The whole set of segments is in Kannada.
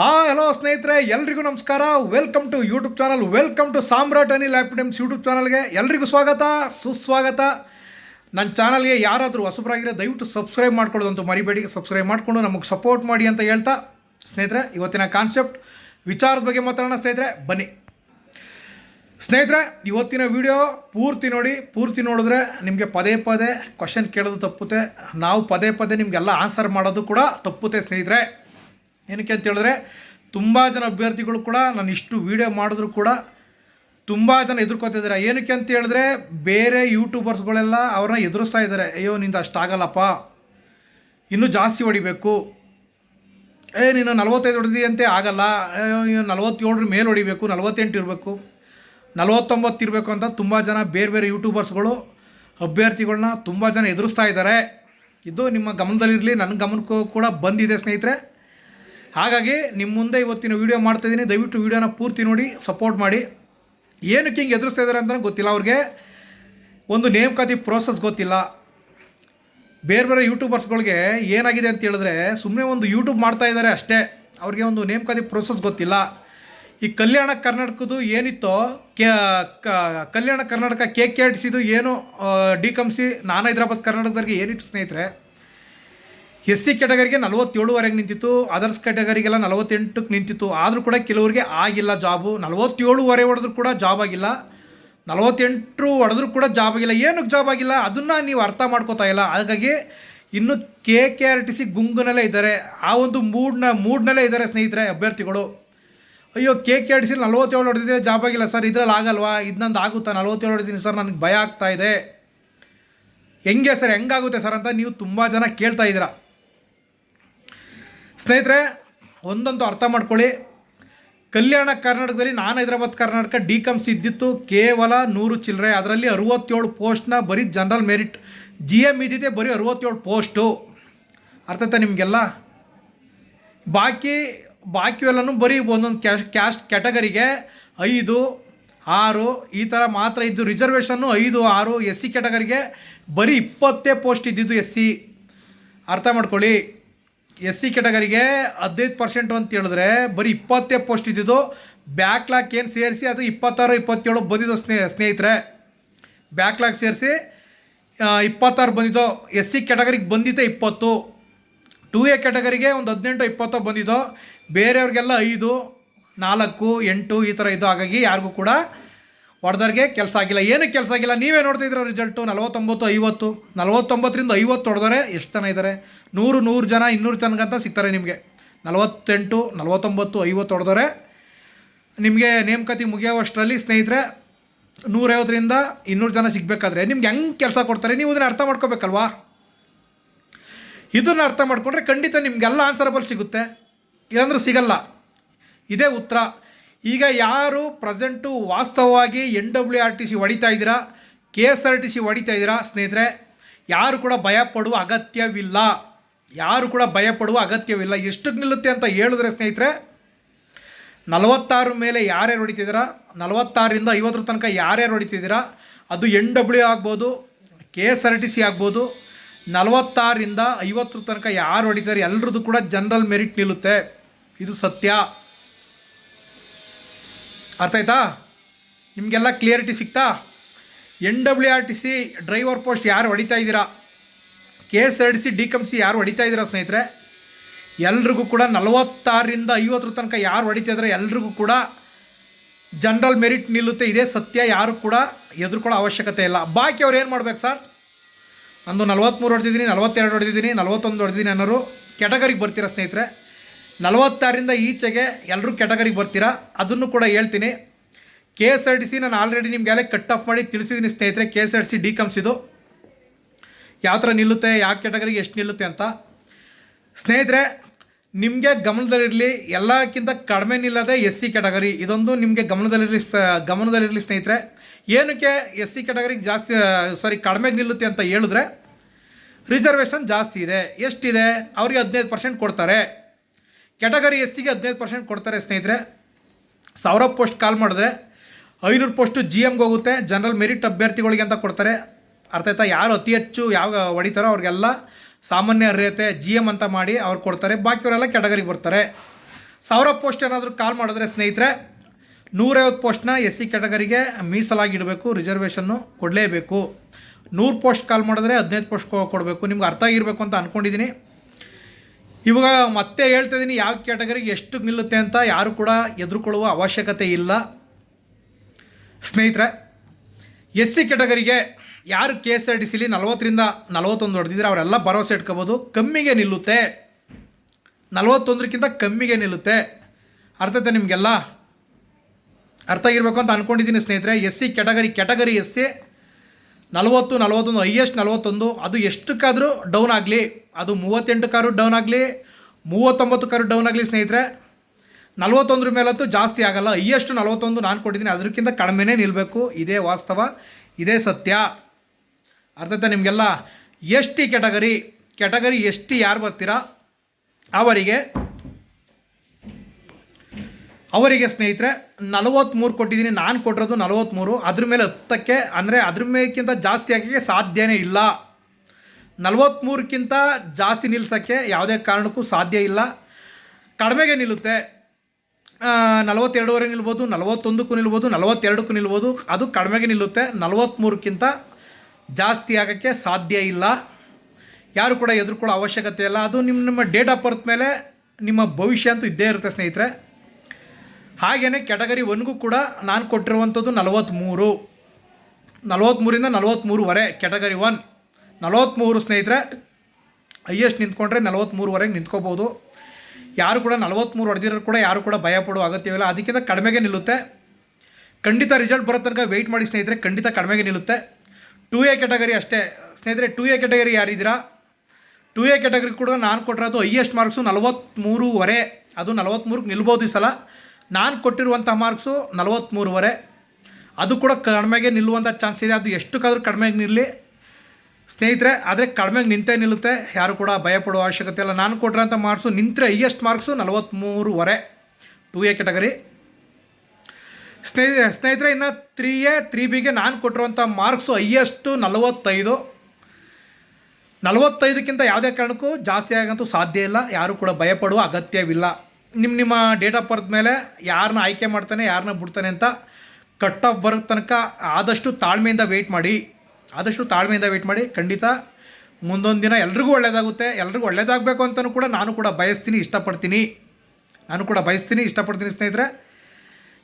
ಹಾ ಹಲೋ ಸ್ನೇಹಿತರೆ, ಎಲ್ರಿಗೂ ನಮಸ್ಕಾರ. Welcome to YouTube channel welcome to Samrat Anil laptops YouTube ಚಾನಲ್ಗೆ ಎಲ್ರಿಗೂ ಸ್ವಾಗತ, ಸುಸ್ವಾಗತ. ನನ್ನ ಚಾನಲ್ಗೆ ಯಾರಾದರೂ ಹೊಸಬರಾಗಿರೋ ದಯವಿಟ್ಟು ಸಬ್ಸ್ಕ್ರೈಬ್ ಮಾಡ್ಕೊಳ್ಳೋದಂತೂ ಮರಿಬೇಡಿ. ಸಬ್ಸ್ಕ್ರೈಬ್ ಮಾಡಿಕೊಂಡು ನಮಗೆ ಸಪೋರ್ಟ್ ಮಾಡಿ ಅಂತ ಹೇಳ್ತಾ. ಸ್ನೇಹಿತರೆ, ಇವತ್ತಿನ ಕಾನ್ಸೆಪ್ಟ್ ವಿಚಾರದ ಬಗ್ಗೆ ಮಾತಾಡೋಣ ಸ್ನೇಹಿತರೆ, ಬನ್ನಿ. ಸ್ನೇಹಿತರೆ, ಇವತ್ತಿನ ವಿಡಿಯೋ ಪೂರ್ತಿ ನೋಡಿ, ಪೂರ್ತಿ ನೋಡಿದ್ರೆ ನಿಮಗೆ ಪದೇ ಪದೇ ಕ್ವಶನ್ ಕೇಳೋದು ತಪ್ಪುತ್ತೆ. ನಾವು ಪದೇ ಪದೇ ನಿಮಗೆಲ್ಲ ಆನ್ಸರ್ ಮಾಡೋದು ಕೂಡ ತಪ್ಪುತ್ತೆ ಸ್ನೇಹಿತರೆ. ಏನಕ್ಕೆ ಅಂತ ಹೇಳಿದ್ರೆ, ತುಂಬ ಜನ ಅಭ್ಯರ್ಥಿಗಳು ಕೂಡ ನಾನು ಇಷ್ಟು ವೀಡಿಯೋ ಮಾಡಿದ್ರು ಕೂಡ ತುಂಬ ಜನ ಎದುರ್ಕೋತಿದ್ದಾರೆ ಏನಕ್ಕೆ ಅಂತ ಹೇಳಿದ್ರೆ, ಬೇರೆ ಯೂಟ್ಯೂಬರ್ಸ್ಗಳೆಲ್ಲ ಅವ್ರನ್ನ ಎದುರಿಸ್ತಾ ಇದ್ದಾರೆ. ಅಯ್ಯೋ, ನಿಂದ ಅಷ್ಟಾಗಲ್ಲಪ್ಪ ಇನ್ನೂ ಜಾಸ್ತಿ ಹೊಡಿಬೇಕು. ಏ, ನೀನು ನಲ್ವತ್ತೈದು ಹೊಡೆದಿಯಂತೆ, ಆಗಲ್ಲ. ಅಯ್ಯೋ ನಲ್ವತ್ತೇಳರ ಮೇಲೆ ಹೊಡಿಬೇಕು, ನಲ್ವತ್ತೆಂಟು ಇರಬೇಕು. ನಲ್ವತ್ತೊಂಬತ್ತು ಇರಬೇಕು ಅಂತ ತುಂಬ ಜನ ಬೇರೆ ಬೇರೆ ಯೂಟ್ಯೂಬರ್ಸ್ಗಳು ಅಭ್ಯರ್ಥಿಗಳನ್ನ ತುಂಬ ಜನ ಎದುರಿಸ್ತಾ ಇದ್ದಾರೆ. ಇದು ನಿಮ್ಮ ಗಮನದಲ್ಲಿರಲಿ, ನನ್ನ ಗಮನಕ್ಕೂ ಕೂಡ ಬಂದಿದೆ, ಸ್ನೇಹಿತರೆ. ಹಾಗಾಗಿ ನಿಮ್ಮ ಮುಂದೆ ಇವತ್ತಿನ ವೀಡಿಯೋ ಮಾಡ್ತಾಯಿದ್ದೀನಿ ದಯವಿಟ್ಟು ವೀಡಿಯೋನ ಪೂರ್ತಿ ನೋಡಿ ಸಪೋರ್ಟ್ ಮಾಡಿ. ಏನಕ್ಕೆ ಹಿಂಗೆ ಎದುರಿಸ್ತಾ ಇದ್ದಾರೆ ಅಂತ ಗೊತ್ತಿಲ್ಲ. ಅವ್ರಿಗೆ ಒಂದು ನೇಮಕಾತಿ ಪ್ರೋಸೆಸ್ ಗೊತ್ತಿಲ್ಲ. ಬೇರೆ ಬೇರೆ ಯೂಟ್ಯೂಬರ್ಸ್ಗಳಿಗೆ ಏನಾಗಿದೆ ಅಂತ ಹೇಳಿದ್ರೆ ಸುಮ್ಮನೆ ಒಂದು ಯೂಟ್ಯೂಬ್ ಮಾಡ್ತಾ ಇದ್ದಾರೆ ಅಷ್ಟೇ. ಅವ್ರಿಗೆ ಒಂದು ನೇಮಕಾತಿ ಪ್ರೋಸೆಸ್ ಗೊತ್ತಿಲ್ಲ. ಈ ಕಲ್ಯಾಣ ಕರ್ನಾಟಕದ್ದು ಏನಿತ್ತೋ, ಕ- Kalyana Karnataka K K R T ಸಿದು ಏನು ಡಿ ಕಮ್ಸಿ ನಾನು ಹೈದರಾಬಾದ್ ಕರ್ನಾಟಕದವ್ರಿಗೆ ಏನಿತ್ತು ಸ್ನೇಹಿತರೆ ಎಸ್ ಸಿ ಕ್ಯಾಟಗರಿಗೆ ನಲವತ್ತೇಳುವರೆಗೆ ನಿಂತಿತ್ತು, ಅದರ್ಸ್ ಕ್ಯಾಟಗರಿಗೆಲ್ಲ ನಲವತ್ತೆಂಟಕ್ಕೆ ನಿಂತಿತ್ತು. ಆದರೂ ಕೂಡ ಕೆಲವರಿಗೆ ಆಗಿಲ್ಲ ಜಾಬು. ನಲವತ್ತೇಳುವರೆ ಹೊಡೆದ್ರು ಕೂಡ ಜಾಬ್ ಆಗಿಲ್ಲ. ನಲವತ್ತೆಂಟು ಹೊಡೆದ್ರು ಕೂಡ ಜಾಬ್ ಆಗಿಲ್ಲ. ಏನಕ್ಕೆ ಜಾಬ್ ಆಗಿಲ್ಲ? ಅದನ್ನು ನೀವು ಅರ್ಥ ಮಾಡ್ಕೋತಾ ಇಲ್ಲ. ಹಾಗಾಗಿ ಇನ್ನು K K R T C ಗುಂಗುನಲ್ಲೇ ಇದ್ದಾರೆ. ಆ ಒಂದು ಮೂಡ್ನ, ಮೂಡ್ನಲ್ಲೇ ಇದ್ದಾರೆ ಸ್ನೇಹಿತರೆ, ಅಭ್ಯರ್ಥಿಗಳು. ಅಯ್ಯೋ, K K R T C ನಲವತ್ತೇಳು ಹೊಡೆದಿದ್ರೆ ಜಾಬ್ ಆಗಿಲ್ಲ. ಸರ್, ಇದ್ರಲ್ಲಿ ಆಗಲ್ವಾ? ಇದನ್ನೊಂದು ಆಗುತ್ತಾ? ನಲವತ್ತೇಳು ಹೊಡೆದಿದ್ದೀನಿ ಸರ್, ನನಗೆ ಭಯ ಆಗ್ತಾ ಇದೆ. ಹೆಂಗೆ ಸರ್, ಹೆಂಗಾಗುತ್ತೆ ಸರ್ ಅಂತ ನೀವು ತುಂಬ ಜನ ಕೇಳ್ತಾ ಇದ್ದೀರಾ. ಸ್ನೇಹಿತರೆ, ಒಂದಂತೂ ಅರ್ಥ ಮಾಡ್ಕೊಳ್ಳಿ. ಕಲ್ಯಾಣ ಕರ್ನಾಟಕದಲ್ಲಿ ನಾನು ಹೈದರಾಬಾದ್ ಕರ್ನಾಟಕ ಡಿ ಕಮ್ಸ್ ಇದ್ದಿತ್ತು ಕೇವಲ ನೂರು ಚಿಲ್ಲರೆ. ಅದರಲ್ಲಿ ಅರುವತ್ತೇಳು ಪೋಸ್ಟ್ನ ಬರೀ ಜನರಲ್ ಮೆರಿಟ್. ಜಿ ಎಂ ಇದ್ದಿದೆ ಬರೀ ಅರುವತ್ತೇಳು ಪೋಸ್ಟು. ಅರ್ಥ ನಿಮಗೆಲ್ಲ? ಬಾಕಿ, ಬಾಕಿವೆಲ್ಲನೂ ಬರೀ ಒಂದೊಂದು ಕ್ಯಾಶ್ ಕ್ಯಾಸ್ಟ್ ಕ್ಯಾಟಗರಿಗೆ ಐದು, ಆರು, ಈ ಥರ ಮಾತ್ರ ಇದ್ದು ರಿಸರ್ವೇಷನ್ನು ಐದು, ಆರು ಎಸ್ ಸಿ ಕ್ಯಾಟಗರಿಗೆ ಬರೀ ಇಪ್ಪತ್ತೇ ಪೋಸ್ಟ್ ಇದ್ದಿದ್ದು ಎಸ್ ಸಿ ಅರ್ಥ ಮಾಡ್ಕೊಳ್ಳಿ. ಎಸ್ ಸಿ ಕೆಟಗರಿಗೆ ಹದಿನೈದು ಪರ್ಸೆಂಟು ಅಂತ ಹೇಳಿದ್ರೆ ಬರೀ ಇಪ್ಪತ್ತೇ ಪೋಸ್ಟ್ ಇದ್ದಿದ್ದು. ಬ್ಯಾಕ್ಲಾಕ್ ಏನು ಸೇರಿಸಿ ಅದು ಇಪ್ಪತ್ತಾರು, ಇಪ್ಪತ್ತೇಳು ಬಂದಿದ್ದು ಸ್ನೇಹ ಸ್ನೇಹಿತರೆ. ಬ್ಯಾಕ್ಲಾಕ್ ಸೇರಿಸಿ ಇಪ್ಪತ್ತಾರು ಬಂದಿದ್ದು. ಎಸ್ ಸಿ ಕೆಟಗರಿಗೆ ಬಂದಿದ್ದೆ ಇಪ್ಪತ್ತು. ಟೂ ಎ ಕೆಟಗರಿಗೆ ಒಂದು ಹದಿನೆಂಟು, ಇಪ್ಪತ್ತೋ ಬಂದಿದ್ದು. ಬೇರೆಯವ್ರಿಗೆಲ್ಲ ಐದು, ನಾಲ್ಕು, ಎಂಟು ಈ ಥರ ಇದು. ಹಾಗಾಗಿ ಯಾರಿಗೂ ಕೂಡ ಹೊಡೆದವ್ರಿಗೆ ಕೆಲಸ ಆಗಿಲ್ಲ. ಏನಕ್ಕೆ ಕೆಲಸ ಆಗಿಲ್ಲ? ನೀವೇ ನೋಡ್ತಿದ್ರು ರಿಸಲ್ಟು ನಲವತ್ತೊಂಬತ್ತು, ಐವತ್ತು. ನಲವತ್ತೊಂಬತ್ತರಿಂದ ಐವತ್ತು ಹೊಡೆದರೆ ಎಷ್ಟು ಜನ ಇದ್ದಾರೆ? ನೂರು ನೂರು ಜನ, ಇನ್ನೂರು ಜನಗಂತ ಸಿಗ್ತಾರೆ ನಿಮಗೆ. ನಲವತ್ತೆಂಟು, ನಲವತ್ತೊಂಬತ್ತು, ಐವತ್ತು ಹೊಡೆದರೆ ನಿಮಗೆ ನೇಮಕತಿ ಮುಗಿಯೋವಷ್ಟರಲ್ಲಿ ಸ್ನೇಹಿತರೆ, ನೂರೈವತ್ತರಿಂದ ಇನ್ನೂರು ಜನ ಸಿಗಬೇಕಾದ್ರೆ ನಿಮ್ಗೆ ಹೆಂಗೆ ಕೆಲಸ ಕೊಡ್ತಾರೆ? ನೀವು ಇದನ್ನು ಅರ್ಥ ಮಾಡ್ಕೋಬೇಕಲ್ವಾ? ಇದನ್ನು ಅರ್ಥ ಮಾಡಿಕೊಂಡ್ರೆ ಖಂಡಿತ ನಿಮಗೆಲ್ಲ ಆನ್ಸರಬಲ್ ಸಿಗುತ್ತೆ. ಇಲ್ಲಾಂದ್ರೆ ಸಿಗಲ್ಲ. ಇದೇ ಉತ್ತರ. ಈಗ ಯಾರು ಪ್ರೆಸೆಂಟು ವಾಸ್ತವವಾಗಿ N W R T C ಹೊಡಿತಾ ಇದ್ದೀರಾ, K S R T C ಹೊಡಿತಾ ಇದ್ದೀರಾ, ಸ್ನೇಹಿತರೆ, ಯಾರು ಕೂಡ ಭಯ ಪಡುವ ಅಗತ್ಯವಿಲ್ಲ. ಯಾರು ಕೂಡ ಭಯ ಪಡುವ ಅಗತ್ಯವಿಲ್ಲ. ಎಷ್ಟಕ್ಕೆ ನಿಲ್ಲುತ್ತೆ ಅಂತ ಹೇಳಿದ್ರೆ ಸ್ನೇಹಿತರೆ, ನಲವತ್ತಾರು ಮೇಲೆ ಯಾರ್ಯಾರು ಹೊಡಿತಿದ್ದೀರಾ, ನಲವತ್ತಾರರಿಂದ ಐವತ್ತರ ತನಕ ಯಾರ್ಯಾರು ಹೊಡಿತಿದ್ದೀರಾ, ಅದು ಎನ್ ಡಬ್ಲ್ಯೂ ಆಗ್ಬೋದು, K S R T C ಆಗ್ಬೋದು, ನಲವತ್ತಾರರಿಂದ ಐವತ್ತರ ತನಕ ಯಾರು ಹೊಡಿತಾರೆ ಎಲ್ಲರದ್ದು ಕೂಡ ಜನರಲ್ ಮೆರಿಟ್ ನಿಲ್ಲುತ್ತೆ. ಇದು ಸತ್ಯ. ಅರ್ಥ ಆಯ್ತಾ? ನಿಮಗೆಲ್ಲ ಕ್ಲಿಯರಿಟಿ ಸಿಗ್ತಾ N W R T C driver post ಯಾರು ಹೊಡಿತಾ ಇದ್ದೀರಾ? K S R T C D cum C ಯಾರು ಹೊಡಿತಾ ಇದ್ದೀರಾ ಸ್ನೇಹಿತರೆ? ಎಲ್ರಿಗೂ ಕೂಡ ನಲವತ್ತಾರರಿಂದ ಐವತ್ತರ ತನಕ ಯಾರು ಹೊಡಿತಾ ಇದ್ದಾರೆ ಎಲ್ರಿಗೂ ಕೂಡ ಜನರಲ್ ಮೆರಿಟ್ ನಿಲ್ಲುತ್ತೆ, ಇದೇ ಸತ್ಯ, ಯಾರು ಕೂಡ ಎದುರ್ಕೊಳ್ಳೋ ಅವಶ್ಯಕತೆ ಇಲ್ಲ. ಬಾಕಿ ಅವ್ರು ಏನು ಮಾಡ್ಬೇಕು ಸರ್? ನಂದು ನಲವತ್ತ್ಮೂರು ಹೊಡೆದಿದ್ದೀನಿ, ನಲವತ್ತೆರಡು ಹೊಡೆದಿದ್ದೀನಿ, ನಲವತ್ತೊಂದು ಹೊಡೆದಿದ್ದೀನಿ ಅನ್ನೋರು ಕ್ಯಾಟಗರಿಗೆ ಬರ್ತೀರಾ ಸ್ನೇಹಿತರೆ? ನಲವತ್ತಾರರಿಂದ ಈಚೆಗೆ ಎಲ್ಲರೂ ಕ್ಯಾಟಗರಿಗೆ ಬರ್ತೀರಾ? ಅದನ್ನು ಕೂಡ ಹೇಳ್ತೀನಿ. K S R T C ನಾನು ಆಲ್ರೆಡಿ ನಿಮಗೆಲ್ಲ ಕಟ್ ಆಫ್ ಮಾಡಿ ತಿಳಿಸಿದ್ದೀನಿ ಸ್ನೇಹಿತರೆ. K S R T C D ಕಮ್ಸಿದು ಯಾವ ಥರ ನಿಲ್ಲುತ್ತೆ, ಯಾವ ಕ್ಯಾಟಗರಿಗೆ ಎಷ್ಟು ನಿಲ್ಲುತ್ತೆ ಅಂತ. ಸ್ನೇಹಿತರೆ, ನಿಮಗೆ ಗಮನದಲ್ಲಿರಲಿ, ಎಲ್ಲಕ್ಕಿಂತ ಕಡಿಮೆ ನಿಲ್ಲದೆ ಎಸ್ ಸಿ ಕ್ಯಾಟಗರಿ. ಇದೊಂದು ನಿಮಗೆ ಗಮನದಲ್ಲಿರಲಿ ಸ್, ಗಮನದಲ್ಲಿರಲಿ ಸ್ನೇಹಿತರೆ. ಏನಕ್ಕೆ ಎಸ್ ಸಿ ಕ್ಯಾಟಗರಿಗೆ ಜಾಸ್ತಿ ಸಾರಿ ಕಡಿಮೆಗೆ ನಿಲ್ಲುತ್ತೆ ಅಂತ ಹೇಳಿದ್ರೆ ರಿಸರ್ವೇಷನ್ ಜಾಸ್ತಿ ಇದೆ. ಎಷ್ಟಿದೆ? ಅವ್ರಿಗೆ ಹದಿನೈದು ಪರ್ಸೆಂಟ್ ಕೊಡ್ತಾರೆ. ಕ್ಯಾಟಗರಿ ಎಸ್ ಸಿಗೆ ಹದಿನೈದು ಪರ್ಸೆಂಟ್ ಕೊಡ್ತಾರೆ ಸ್ನೇಹಿತರೆ. ಸಾವಿರ ಪೋಸ್ಟ್ ಕಾಲ್ ಮಾಡಿದ್ರೆ ಐನೂರು ಪೋಸ್ಟು ಜಿ ಎಮ್ಗೆ ಹೋಗುತ್ತೆ, ಜನರಲ್ ಮೆರಿಟ್ ಅಭ್ಯರ್ಥಿಗಳಿಗೆ ಅಂತ ಕೊಡ್ತಾರೆ. ಅರ್ಥ ಆಯ್ತಾ? ಯಾರು ಅತಿ ಹೆಚ್ಚು ಯಾವ ಹೊಡಿತಾರೋ ಅವ್ರಿಗೆಲ್ಲ ಸಾಮಾನ್ಯ ಅರ್ಹತೆ ಜಿ ಎಂ ಅಂತ ಮಾಡಿ ಅವ್ರು ಕೊಡ್ತಾರೆ. ಬಾಕಿಯವರೆಲ್ಲ ಕ್ಯಾಟಗರಿಗೆ ಬರ್ತಾರೆ. ಸಾವಿರ ಪೋಸ್ಟ್ ಏನಾದರೂ ಕಾಲ್ ಮಾಡಿದ್ರೆ ಸ್ನೇಹಿತರೆ, ನೂರೈವತ್ತು ಪೋಸ್ಟ್ನ ಎಸ್ ಸಿ ಕ್ಯಾಟಗರಿಗೆ ಮೀಸಲಾಗಿ ಇಡಬೇಕು, ರಿಸರ್ವೇಷನ್ನು ಕೊಡಲೇಬೇಕು. ನೂರು ಪೋಸ್ಟ್ ಕಾಲ್ ಮಾಡಿದ್ರೆ ಹದಿನೈದು ಪೋಸ್ಟ್ ಕೊಡಬೇಕು. ನಿಮ್ಗೆ ಅರ್ಥ ಆಗಿರಬೇಕು ಅಂತ ಅಂದ್ಕೊಂಡಿದ್ದೀನಿ ಇವಾಗ ಮತ್ತೆ ಹೇಳ್ತಾ ಇದ್ದೀನಿ ಯಾವ ಕ್ಯಾಟಗರಿಗೆ ಎಷ್ಟು ನಿಲ್ಲುತ್ತೆ ಅಂತ ಯಾರು ಕೂಡ ಎದುರುಕೊಳ್ಳುವ ಅವಶ್ಯಕತೆ ಇಲ್ಲ. ಸ್ನೇಹಿತರೆ ಎಸ್ ಸಿ ಕ್ಯಾಟಗರಿಗೆ ಯಾರು ಕೆ ಎಸ್ ಆರ್ ಟಿ ಸಿಲಿ ನಲವತ್ತರಿಂದ ನಲವತ್ತೊಂದು ಹೊಡೆದಿದ್ರೆ ಅವರೆಲ್ಲ ಭರವಸೆ ಇಟ್ಕೋಬೋದು. ಕಮ್ಮಿಗೆ ನಿಲ್ಲುತ್ತೆ. ನಲವತ್ತೊಂದಕ್ಕಿಂತ ಕಮ್ಮಿಗೆ ನಿಲ್ಲುತ್ತೆ. ಅರ್ಥ ಆಯ್ತಾ ನಿಮಗೆಲ್ಲ? ಅರ್ಥ ಆಗಿರ್ಬೇಕು ಅಂತ ಅಂದ್ಕೊಂಡಿದ್ದೀನಿ ಸ್ನೇಹಿತರೆ. S C category category S C ನಲವತ್ತು, ನಲವತ್ತೊಂದು ಹೈಯೆಸ್ಟ್ ನಲವತ್ತೊಂದು, ಅದು ಎಷ್ಟಕ್ಕಾದರೂ ಡೌನ್ ಆಗಲಿ, ಅದು ಮೂವತ್ತೆಂಟು ಕಾರು ಡೌನ್ ಆಗಲಿ, ಮೂವತ್ತೊಂಬತ್ತು ಕಾರು ಡೌನ್ ಆಗಲಿ ಸ್ನೇಹಿತರೆ, ನಲವತ್ತೊಂದ್ರ ಮೇಲಂತೂ ಜಾಸ್ತಿ ಆಗಲ್ಲ. ಹೈಯೆಸ್ಟ್ ನಲವತ್ತೊಂದು ನಾನು ಕೊಟ್ಟಿದ್ದೀನಿ ಅದಕ್ಕಿಂತ ಕಡಿಮೆನೇ ನಿಲ್ಲಬೇಕು ಇದೇ ವಾಸ್ತವ, ಇದೇ ಸತ್ಯ. ಅರ್ಥ ನಿಮಗೆಲ್ಲ? S T category category S ಯಾರು ಬರ್ತೀರಾ? ಅವರಿಗೆ ಅವರಿಗೆ ಸ್ನೇಹಿತರೆ ನಲವತ್ತ್ಮೂರು ಕೊಟ್ಟಿದ್ದೀನಿ, ನಾನು ಕೊಟ್ಟಿರೋದು ನಲವತ್ತ್ಮೂರು ಅದ್ರ ಮೇಲೆ ಹತ್ತಕ್ಕೆ, ಅಂದರೆ ಅದ್ರ ಮೇಲಕ್ಕಿಂತ ಜಾಸ್ತಿ ಆಗೋಕ್ಕೆ ಸಾಧ್ಯನೇ ಇಲ್ಲ. ನಲವತ್ತ್ಮೂರಕ್ಕಿಂತ ಜಾಸ್ತಿ ನಿಲ್ಲಿಸೋಕ್ಕೆ ಯಾವುದೇ ಕಾರಣಕ್ಕೂ ಸಾಧ್ಯ ಇಲ್ಲ. ಕಡಿಮೆಗೆ ನಿಲ್ಲುತ್ತೆ. ನಲವತ್ತೆರಡುವರೆ ನಿಲ್ಬೋದು, ನಲವತ್ತೊಂದಕ್ಕೂ ನಿಲ್ಬೋದು, ನಲವತ್ತೆರಡಕ್ಕೂ ನಿಲ್ಬೋದು, ಅದು ಕಡಿಮೆಗೆ ನಿಲ್ಲುತ್ತೆ. ನಲವತ್ತ್ಮೂರಕ್ಕಿಂತ ಜಾಸ್ತಿ ಆಗೋಕ್ಕೆ ಸಾಧ್ಯ ಇಲ್ಲ. ಯಾರು ಕೂಡ ಎದುರ್ಕೊಳ್ಳೋ ಅವಶ್ಯಕತೆ ಇಲ್ಲ. ಅದು ನಿಮ್ಮ ನಿಮ್ಮ ಡೇಟ್ ಆಫ್ ಬರ್ತ್ ಮೇಲೆ ನಿಮ್ಮ ಭವಿಷ್ಯ ಅಂತೂ ಇದ್ದೇ ಇರುತ್ತೆ ಸ್ನೇಹಿತರೆ. ಹಾಗೆಯೇ ಕ್ಯಾಟಗರಿ ಒನ್ಗೂ ಕೂಡ ನಾನು ಕೊಟ್ಟಿರುವಂಥದ್ದು ನಲವತ್ತ್ಮೂರು ನಲವತ್ತ್ಮೂರಿಂದ ನಲವತ್ತ್ಮೂರುವರೆ ಕ್ಯಾಟಗರಿ ಒನ್. ನಲವತ್ತ್ಮೂರು ಸ್ನೇಹಿತರೆ ಹೈಯೆಸ್ಟ್ ನಿಂತ್ಕೊಂಡ್ರೆ ನಲವತ್ತ್ಮೂರುವರೆಗೆ ನಿಂತ್ಕೋಬೋದು. ಯಾರು ಕೂಡ ನಲವತ್ತ್ಮೂರು ಹೊಡೆದಿರೋ ಕೂಡ ಯಾರು ಕೂಡ ಭಯ ಪಡುವ ಅಗತ್ಯವಿಲ್ಲ. ಅದಕ್ಕಿಂತ ಕಡಿಮೆಗೆ ನಿಲ್ಲುತ್ತೆ. ಖಂಡಿತ ರಿಸಲ್ಟ್ ಬರೋ ತನಕ ವೆಯ್ಟ್ ಮಾಡಿ ಸ್ನೇಹಿತರೆ, ಖಂಡಿತ ಕಡಿಮೆಗೆ ನಿಲ್ಲುತ್ತೆ. ಟೂ ಎ ಕ್ಯಾಟಗರಿ ಅಷ್ಟೇ. ಸ್ನೇಹಿತರೆ ಟೂ ಎ ಕ್ಯಾಟಗರಿ ಯಾರಿದ್ದೀರಾ? ಟೂ ಎ ಕ್ಯಾಟಗರಿ ಕೂಡ ನಾನು ಕೊಟ್ಟಿರೋದು ಹೈಯೆಸ್ಟ್ ಮಾರ್ಕ್ಸು ನಲವತ್ತ್ಮೂರುವರೆ ಅದು ನಲವತ್ತ್ಮೂರಕ್ಕೆ ನಿಲ್ಬೋದು ಈ ಸಲ. ನಾನು ಕೊಟ್ಟಿರುವಂಥ ಮಾರ್ಕ್ಸು ನಲವತ್ತ್ಮೂರುವರೆ ಅದು ಕೂಡ ಕಡಿಮೆಗೆ ನಿಲ್ಲುವಂಥ ಚಾನ್ಸ್ ಇದೆ. ಅದು ಎಷ್ಟಕ್ಕಾದ್ರೂ ಕಡಿಮೆಗೆ ನಿಲ್ಲಿ. ಸ್ನೇಹಿತರೆ, ಆದರೆ ಕಡಿಮೆಗೆ ನಿಂತೇ ನಿಲ್ಲುತ್ತೆ. ಯಾರು ಕೂಡ ಭಯಪಡುವ ಅವಶ್ಯಕತೆ ಇಲ್ಲ. ನಾನು ಕೊಟ್ಟಿರೋಂಥ ಮಾರ್ಕ್ಸು ನಿಂತರೆ ಹೈಯೆಸ್ಟ್ ಮಾರ್ಕ್ಸು ನಲವತ್ತ್ಮೂರುವರೆ ಟೂ ಎ ಕ್ಯಾಟಗರಿ ಸ್ನೇಹಿತ ಸ್ನೇಹಿತರೆ, ಇನ್ನು ತ್ರೀ ಎ ತ್ರೀ ಬಿಗೆ ನಾನು ಕೊಟ್ಟಿರುವಂಥ ಮಾರ್ಕ್ಸು ಹೈಯೆಸ್ಟು ನಲವತ್ತೈದು. ನಲವತ್ತೈದಕ್ಕಿಂತ ಯಾವುದೇ ಕಾರಣಕ್ಕೂ ಜಾಸ್ತಿ ಆಗಂತೂ ಸಾಧ್ಯ ಇಲ್ಲ. ಯಾರು ಕೂಡ ಭಯಪಡುವ ಅಗತ್ಯವಿಲ್ಲ. ನಿಮ್ಮ ನಿಮ್ಮ ಡೇಟ್ ಆಫ್ ಬರ್ತ್ ಮೇಲೆ ಯಾರನ್ನ ಆಯ್ಕೆ ಮಾಡ್ತಾನೆ ಯಾರನ್ನ ಬಿಡ್ತಾನೆ ಅಂತ ಕಟ್ ಆಫ್ ಬರೋ ತನಕ ಆದಷ್ಟು ತಾಳ್ಮೆಯಿಂದ ವೆಯ್ಟ್ ಮಾಡಿ. ಆದಷ್ಟು ತಾಳ್ಮೆಯಿಂದ ವೆಯ್ಟ್ ಮಾಡಿ. ಖಂಡಿತ ಮುಂದೊಂದು ದಿನ ಎಲ್ರಿಗೂ ಒಳ್ಳೆಯದಾಗುತ್ತೆ ಎಲ್ರಿಗೂ ಒಳ್ಳೆಯದಾಗಬೇಕು ಅಂತಲೂ ಕೂಡ ನಾನು ಕೂಡ ಬಯಸ್ತೀನಿ, ಇಷ್ಟಪಡ್ತೀನಿ. ನಾನು ಕೂಡ ಬಯಸ್ತೀನಿ, ಇಷ್ಟಪಡ್ತೀನಿ ಸ್ನೇಹಿತರೆ.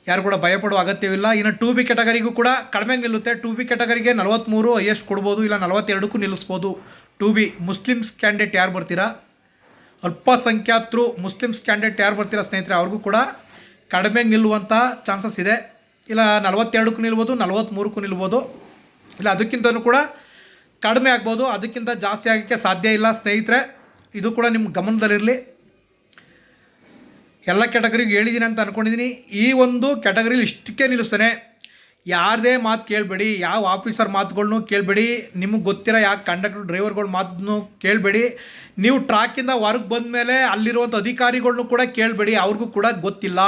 ಯಾರು ಕೂಡ ಭಯಪಡುವ ಅಗತ್ಯವಿಲ್ಲ. ಇನ್ನು ಟೂ ಬಿ ಕ್ಯಾಟಗರಿಗೂ ಕೂಡ ಕಡಿಮೆ ನಿಲ್ಲುತ್ತೆ. ಟೂ ಬಿ ಕ್ಯಾಟಗರಿಗೆ ನಲವತ್ತ್ಮೂರು ಹೈಯೆಸ್ಟ್ ಕೊಡ್ಬೋದು, ಇಲ್ಲ ನಲವತ್ತೆರಡಕ್ಕೂ ನಿಲ್ಲಿಸ್ಬೋದು. ಟೂ ಬಿ ಮುಸ್ಲಿಮ್ಸ್ ಕ್ಯಾಂಡಿಡೇಟ್ ಯಾರು ಬರ್ತೀರಾ? ಅಲ್ಪಸಂಖ್ಯಾತರು ಮುಸ್ಲಿಮ್ಸ್ ಕ್ಯಾಂಡಿಡೇಟ್ ಯಾರು ಬರ್ತೀರ ಸ್ನೇಹಿತರೆ? ಅವ್ರಿಗೂ ಕೂಡ ಕಡಿಮೆ ನಿಲ್ಲುವಂಥ ಚಾನ್ಸಸ್ ಇದೆ. ಇಲ್ಲ, ನಲವತ್ತೆರಡಕ್ಕೂ ನಿಲ್ಬೋದು ನಲವತ್ತ್ಮೂರಕ್ಕೂ ನಿಲ್ಬೋದು. ಇಲ್ಲ ಅದಕ್ಕಿಂತಲೂ ಕೂಡ ಕಡಿಮೆ ಆಗ್ಬೋದು. ಅದಕ್ಕಿಂತ ಜಾಸ್ತಿ ಆಗೋಕ್ಕೆ ಸಾಧ್ಯ ಇಲ್ಲ ಸ್ನೇಹಿತರೆ. ಇದು ಕೂಡ ನಿಮ್ಮ ಗಮನದಲ್ಲಿರಲಿ. ಎಲ್ಲ ಕ್ಯಾಟಗರಿಗೂ ಹೇಳಿದ್ದೀನಿ ಅಂತ ಅಂದ್ಕೊಂಡಿದ್ದೀನಿ ಈ ಒಂದು ಕ್ಯಾಟಗರಿಲಿ ಇಷ್ಟಕ್ಕೆ ನಿಲ್ಲಿಸ್ತಾನೆ. ಯಾರದೇ ಮಾತು ಕೇಳಬೇಡಿ, ಯಾವ ಆಫೀಸರ್ ಮಾತುಗಳ್ನೂ ಕೇಳಬೇಡಿ, ನಿಮಗೆ ಗೊತ್ತಿರೋ ಯಾಕೆ ಕಂಡಕ್ಟರ್ ಡ್ರೈವರ್ಗಳ ಮಾತನ್ನು ಕೇಳಬೇಡಿ. ನೀವು ಟ್ರ್ಯಾಕಿಂದ ಹೊರಗೆ ಬಂದ ಮೇಲೆ ಅಲ್ಲಿರುವಂಥ ಅಧಿಕಾರಿಗಳನ್ನೂ ಕೂಡ ಕೇಳಬೇಡಿ, ಅವ್ರಿಗೂ ಕೂಡ ಗೊತ್ತಿಲ್ಲ.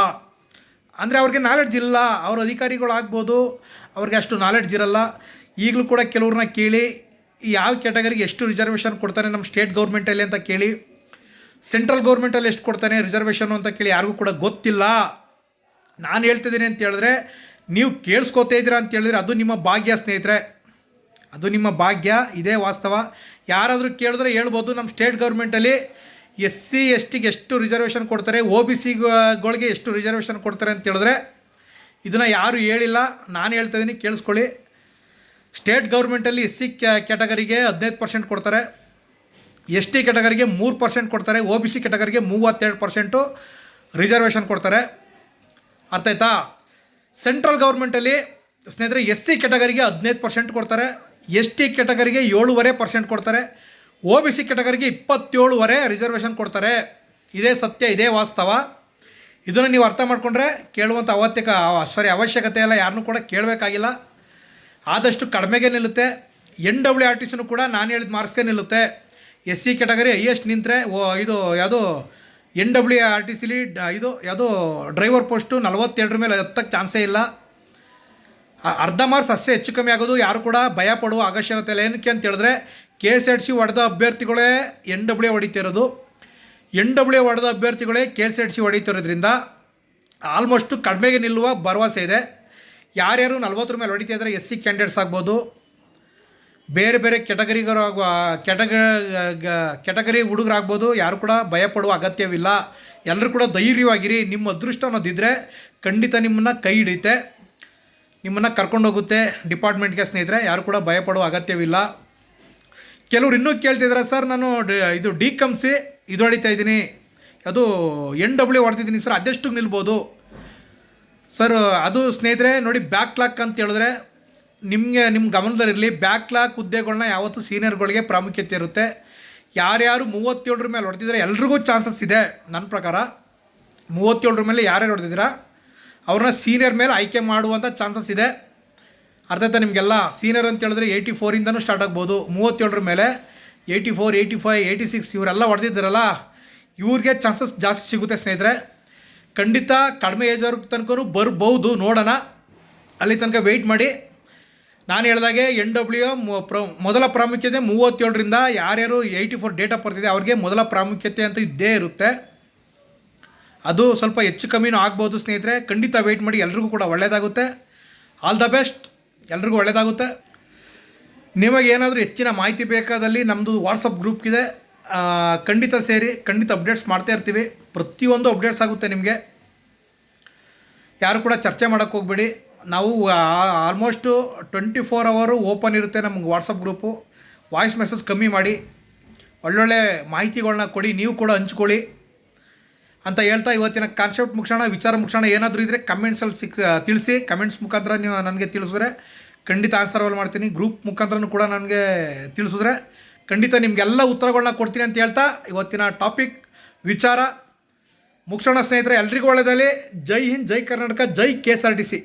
ಅಂದರೆ ಅವ್ರಿಗೆ ನಾಲೆಡ್ಜ್ ಇಲ್ಲ, ಅವ್ರ ಅಧಿಕಾರಿಗಳಾಗ್ಬೋದು ಅವ್ರಿಗೆ ಅಷ್ಟು ನಾಲೆಡ್ಜ್ ಇರಲ್ಲ. ಈಗಲೂ ಕೂಡ ಕೆಲವ್ರನ್ನ ಕೇಳಿ ಯಾವ ಕ್ಯಾಟಗರಿಗೆ ಎಷ್ಟು ರಿಸರ್ವೇಷನ್ ಕೊಡ್ತಾನೆ ನಮ್ಮ ಸ್ಟೇಟ್ ಗೌರ್ಮೆಂಟಲ್ಲಿ ಅಂತ ಕೇಳಿ ಸೆಂಟ್ರಲ್ ಗೌರ್ಮೆಂಟಲ್ಲಿ ಎಷ್ಟು ಕೊಡ್ತಾನೆ ರಿಸರ್ವೇಷನ್ ಅಂತ ಕೇಳಿ ಯಾರಿಗೂ ಕೂಡ ಗೊತ್ತಿಲ್ಲ. ನಾನು ಹೇಳ್ತಿದ್ದೀನಿ ಅಂತ ಹೇಳಿದ್ರೆ ನೀವು ಕೇಳಿಸ್ಕೊತಾ ಇದ್ದೀರಾ ಅಂತ ಹೇಳಿದ್ರೆ ಅದು ನಿಮ್ಮ ಭಾಗ್ಯ, ಸ್ನೇಹಿತರೆ. ಅದು ನಿಮ್ಮ ಭಾಗ್ಯ, ಇದೇ ವಾಸ್ತವ. ಯಾರಾದರೂ ಕೇಳಿದ್ರೆ ಹೇಳ್ಬೋದು. ನಮ್ಮ ಸ್ಟೇಟ್ ಗೌರ್ಮೆಂಟಲ್ಲಿ ಎಸ್ ಸಿ ಎಸ್ ಟಿಗೆ ಎಷ್ಟು ರಿಸರ್ವೇಷನ್ ಕೊಡ್ತಾರೆ ಒ ಬಿ ಸಿಗಳಿಗೆ ಎಷ್ಟು ರಿಸರ್ವೇಷನ್ ಕೊಡ್ತಾರೆ ಅಂತ ಹೇಳಿದ್ರೆ ಇದನ್ನು ಯಾರೂ ಹೇಳಿಲ್ಲ. ನಾನು ಹೇಳ್ತಾ ಇದ್ದೀನಿ, ಕೇಳಿಸ್ಕೊಳ್ಳಿ. ಸ್ಟೇಟ್ ಗೌರ್ಮೆಂಟಲ್ಲಿ ಎಸ್ ಸಿ ಕ್ಯಾಟಗರಿಗೆ ಹದಿನೈದು ಪರ್ಸೆಂಟ್ ಕೊಡ್ತಾರೆ. ಎಸ್ ಟಿ ಕ್ಯಾಟಗರಿಗೆ ಮೂರು ಪರ್ಸೆಂಟ್ ಕೊಡ್ತಾರೆ. ಒ ಬಿ ಸಿ ಕ್ಯಾಟಗರಿಗೆ ಮೂವತ್ತೆರಡು ಪರ್ಸೆಂಟು ರಿಸರ್ವೇಷನ್ ಕೊಡ್ತಾರೆ. ಅರ್ಥ ಆಯ್ತಾ? ಸೆಂಟ್ರಲ್ ಗೌರ್ಮೆಂಟಲ್ಲಿ ಸ್ನೇಹಿತರೆ ಎಸ್ ಸಿ ಕ್ಯಾಟಗರಿಗೆ ಹದಿನೈದು ಪರ್ಸೆಂಟ್ ಕೊಡ್ತಾರೆ, ಎಸ್ ಟಿ ಕ್ಯಾಟಗರಿಗೆ ಏಳುವರೆ ಪರ್ಸೆಂಟ್ ಕೊಡ್ತಾರೆ ಒ ಬಿ ಸಿ ಕ್ಯಾಟಗರಿಗೆ ಇಪ್ಪತ್ತೇಳುವರೆ ರಿಸರ್ವೇಷನ್ ಕೊಡ್ತಾರೆ. ಇದೇ ಸತ್ಯ, ಇದೇ ವಾಸ್ತವ. ಇದನ್ನು ನೀವು ಅರ್ಥ ಮಾಡಿಕೊಂಡ್ರೆ ಕೇಳುವಂಥ ಅವತ್ಯಕ ಸಾರಿ ಅವಶ್ಯಕತೆ ಇಲ್ಲ ಯಾರನ್ನೂ ಕೂಡ ಕೇಳಬೇಕಾಗಿಲ್ಲ. ಆದಷ್ಟು ಕಡಿಮೆಗೆ ನಿಲ್ಲುತ್ತೆ. ಎನ್ ಡಬ್ಲ್ಯೂ ಆರ್ ಟಿ ಸಿನೂ ಕೂಡ ನಾನು ಹೇಳಿದ ಮಾರ್ಕ್ಸ್ಗೆ ನಿಲ್ಲುತ್ತೆ. ಎಸ್ ಸಿ ಕ್ಯಾಟಗರಿ ಹೈಯೆಸ್ಟ್ ನಿಂತರೆ, ಓ, ಇದು ಯಾವುದು ಎನ್ ಡಬ್ಲ್ಯೂ ಆರ್ ಟಿ ಸಿಲಿ ಇದು ಯಾವುದು ಡ್ರೈವರ್ ಪೋಸ್ಟು ನಲವತ್ತೆರಡರ ಮೇಲೆ ಹತ್ತಕ್ಕೆ ಚಾನ್ಸೇ ಇಲ್ಲ. ಅರ್ಧ ಮಾರ್ಕ್ಸ್ ಅಷ್ಟೇ ಹೆಚ್ಚು ಕಮ್ಮಿ ಆಗೋದು, ಯಾರು ಕೂಡ ಭಯ ಪಡುವ ಅವಶ್ಯಕತೆ ಇಲ್ಲ. ಏನಕ್ಕೆ ಅಂತ ಹೇಳಿದ್ರೆ, ಕೆ ಎಸ್ ಎಡ್ ಸಿ ಹೊಡೆದ ಅಭ್ಯರ್ಥಿಗಳೇ ಎನ್ ಡಬ್ಲ್ಯೂ ಹೊಡಿತಿರೋದು ಎನ್ ಡಬ್ಲ್ಯೂ ಹೊಡೆದ ಅಭ್ಯರ್ಥಿಗಳೇ ಕೆ ಎಸ್ ಎಡ್ ಸಿ ಹೊಡಿತಿರೋದ್ರಿಂದ ಆಲ್ಮೋಸ್ಟು ಕಡಿಮೆಗೆ ನಿಲ್ಲುವ ಭರವಸೆ ಇದೆ. ಯಾರ್ಯಾರು ನಲ್ವತ್ತರ ಮೇಲೆ ಹೊಡಿತಾ ಇದ್ದಾರೆ, ಎಸ್ ಸಿ ಕ್ಯಾಂಡಿಡೇಟ್ಸ್ ಆಗ್ಬೋದು ಬೇರೆ ಬೇರೆ ಕೆಟಗರಿಗರು ಆಗುವ, ಕೆಟಗ ಕೆಟಗರಿ ಹುಡುಗರಾಗ್ಬೋದು, ಯಾರು ಕೂಡ ಭಯಪಡುವ ಅಗತ್ಯವಿಲ್ಲ. ಎಲ್ಲರೂ ಕೂಡ ಧೈರ್ಯವಾಗಿರಿ. ನಿಮ್ಮ ಅದೃಷ್ಟ ಅನ್ನೋದಿದ್ದರೆ ಖಂಡಿತ ನಿಮ್ಮನ್ನು ಕೈ ಹಿಡಿಯುತ್ತೆ. ನಿಮ್ಮನ್ನು ಕರ್ಕೊಂಡೋಗುತ್ತೆ ಡಿಪಾರ್ಟ್ಮೆಂಟ್ಗೆ ಸ್ನೇಹಿತರೆ. ಯಾರು ಕೂಡ ಭಯಪಡುವ ಅಗತ್ಯವಿಲ್ಲ. ಕೆಲವ್ರು ಇನ್ನೂ ಕೇಳ್ತಿದ್ದಾರೆ ಸರ್, ನಾನು ಇದು ಡಿ ಕಂಸಿ ಇದು ಹೊಡಿತಾ ಇದ್ದೀನಿ. ಅದು ಎನ್ ಡಬ್ಲ್ಯೂ ಹೊಡ್ತಿದ್ದೀನಿ ಸರ್ ಅದೆಷ್ಟು ನಿಲ್ಬೋದು? ಸರ್, ಅದು ಸ್ನೇಹಿತರೆ, ನೋಡಿ ಬ್ಯಾಕ್ ಕ್ಲಾಕ್ ಅಂತ ಹೇಳಿದ್ರೆ ನಿಮಗೆ ನಿಮ್ಮ ಗಮನದಲ್ಲಿರಲಿ ಬ್ಯಾಕ್ಲಾಕ್ ಹುದ್ದೆಗಳನ್ನ ಯಾವತ್ತೂ ಸೀನಿಯರ್ಗಳಿಗೆ ಪ್ರಾಮುಖ್ಯತೆ ಇರುತ್ತೆ. ಯಾರ್ಯಾರು ಮೂವತ್ತೇಳರ ಮೇಲೆ ಹೊಡೆದಿದ್ದಾರೆ, ಎಲ್ರಿಗೂ ಚಾನ್ಸಸ್ ಇದೆ ನನ್ನ ಪ್ರಕಾರ. ಮೂವತ್ತೇಳರ ಮೇಲೆ ಯಾರ್ಯಾರು ಹೊಡೆದಿದ್ದೀರಾ, ಅವ್ರನ್ನ ಸೀನಿಯರ್ ಮೇಲೆ ಆಯ್ಕೆ ಮಾಡುವಂಥ ಚಾನ್ಸಸ್ ಇದೆ. ಅರ್ಥ ಆಯ್ತಾ ನಿಮಗೆಲ್ಲ? ಸೀನಿಯರ್ ಅಂತ ಹೇಳಿದ್ರೆ ಏಯ್ಟಿ ಫೋರಿಂದನೂ ಸ್ಟಾರ್ಟ್ ಆಗ್ಬೋದು. ಮೂವತ್ತೇಳರ ಮೇಲೆ eighty four eighty five eighty six ಇವರೆಲ್ಲ ಹೊಡೆದಿದ್ದಾರಲ್ಲ, ಇವ್ರಿಗೆ ಚಾನ್ಸಸ್ ಜಾಸ್ತಿ ಸಿಗುತ್ತೆ ಸ್ನೇಹಿತರೆ. ಖಂಡಿತ ಕಡಿಮೆ ಏಜ್ ಅವ್ರ ತನಕ ಬರ್ಬೋದು, ನೋಡೋಣ. ಅಲ್ಲಿ ತನಕ ವೆಯ್ಟ್ ಮಾಡಿ. ನಾನು ಹೇಳಿದಾಗೆ ಎನ್ ಡಬ್ಲ್ಯೂ ಪ್ರ ಮೊದಲ ಪ್ರಾಮುಖ್ಯತೆ ಮೂವತ್ತೇಳರಿಂದ ಯಾರ್ಯಾರು ಏಯ್ಟಿ ಫೋರ್ ಡೇಟ್ ಆಫ್ ಬರ್ತಿದೆ ಅವ್ರಿಗೆ ಮೊದಲ ಪ್ರಾಮುಖ್ಯತೆ ಅಂತ ಇದ್ದೇ ಇರುತ್ತೆ. ಅದು ಸ್ವಲ್ಪ ಹೆಚ್ಚು ಕಮ್ಮಿನೂ ಆಗ್ಬೋದು ಸ್ನೇಹಿತರೆ. ಖಂಡಿತ ವೆಯ್ಟ್ ಮಾಡಿ, ಎಲ್ರಿಗೂ ಕೂಡ ಒಳ್ಳೆಯದಾಗುತ್ತೆ ಆಲ್ ದ ಬೆಸ್ಟ್ ಎಲ್ರಿಗೂ ಒಳ್ಳೆಯದಾಗುತ್ತೆ ನಿಮಗೆ ಏನಾದರೂ ಹೆಚ್ಚಿನ ಮಾಹಿತಿ ಬೇಕಾದಲ್ಲಿ ನಮ್ಮದು ವಾಟ್ಸಪ್ ಗ್ರೂಪ್ ಇದೆ. ಖಂಡಿತ ಸೇರಿ, ಖಂಡಿತ ಅಪ್ಡೇಟ್ಸ್ ಮಾಡ್ತಾ ಇರ್ತೀವಿ. ಪ್ರತಿಯೊಂದು ಅಪ್ಡೇಟ್ಸ್ ಆಗುತ್ತೆ ನಿಮಗೆ. ಯಾರು ಕೂಡ ಚರ್ಚೆ ಮಾಡೋಕ್ಕೆ ಹೋಗ್ಬೇಡಿ. ನಾವು ಆಲ್ಮೋಸ್ಟು ಟ್ವೆಂಟಿ ಫೋರ್ ಅವರು ಓಪನ್ ಇರುತ್ತೆ ನಮ್ಗೆ ವಾಟ್ಸಪ್ ಗ್ರೂಪು ವಾಯ್ಸ್ ಮೆಸೇಜ್ ಕಮ್ಮಿ ಮಾಡಿ. ಒಳ್ಳೊಳ್ಳೆ ಮಾಹಿತಿಗಳನ್ನ ಕೊಡಿ, ನೀವು ಕೂಡ ಹಂಚ್ಕೊಳ್ಳಿ. ಅಂತ ಹೇಳ್ತಾ ಇವತ್ತಿನ ಕಾನ್ಸೆಪ್ಟ್ ಮುಗಿಸೋಣ, ವಿಚಾರ ಮುಗಿಸೋಣ. ಏನಾದರೂ ಇದ್ದರೆ ಕಮೆಂಟ್ಸಲ್ಲಿ ಸಿಕ್ ತಿಳಿಸಿ. ಕಮೆಂಟ್ಸ್ ಮುಖಾಂತರ ನೀವು ನನಗೆ ತಿಳಿಸಿದ್ರೆ ಖಂಡಿತ ಆನ್ಸರ್ ಮಾಡ್ತೀನಿ. ಗ್ರೂಪ್ ಮುಖಾಂತರನೂ ಕೂಡ ನನಗೆ ತಿಳಿಸಿದ್ರೆ ಖಂಡಿತ ನಿಮಗೆಲ್ಲ ಉತ್ತರಗಳನ್ನ ಕೊಡ್ತೀನಿ ಅಂತ ಹೇಳ್ತಾ ಇವತ್ತಿನ ಟಾಪಿಕ್ ವಿಚಾರ ಮುಗಿಸೋಣ ಸ್ನೇಹಿತರೆ. ಎಲ್ರಿಗೂ ಒಳ್ಳೆಯದಲ್ಲಿ ಜೈ ಹಿಂದ್, ಜೈ ಕರ್ನಾಟಕ, ಜೈ K S R T C.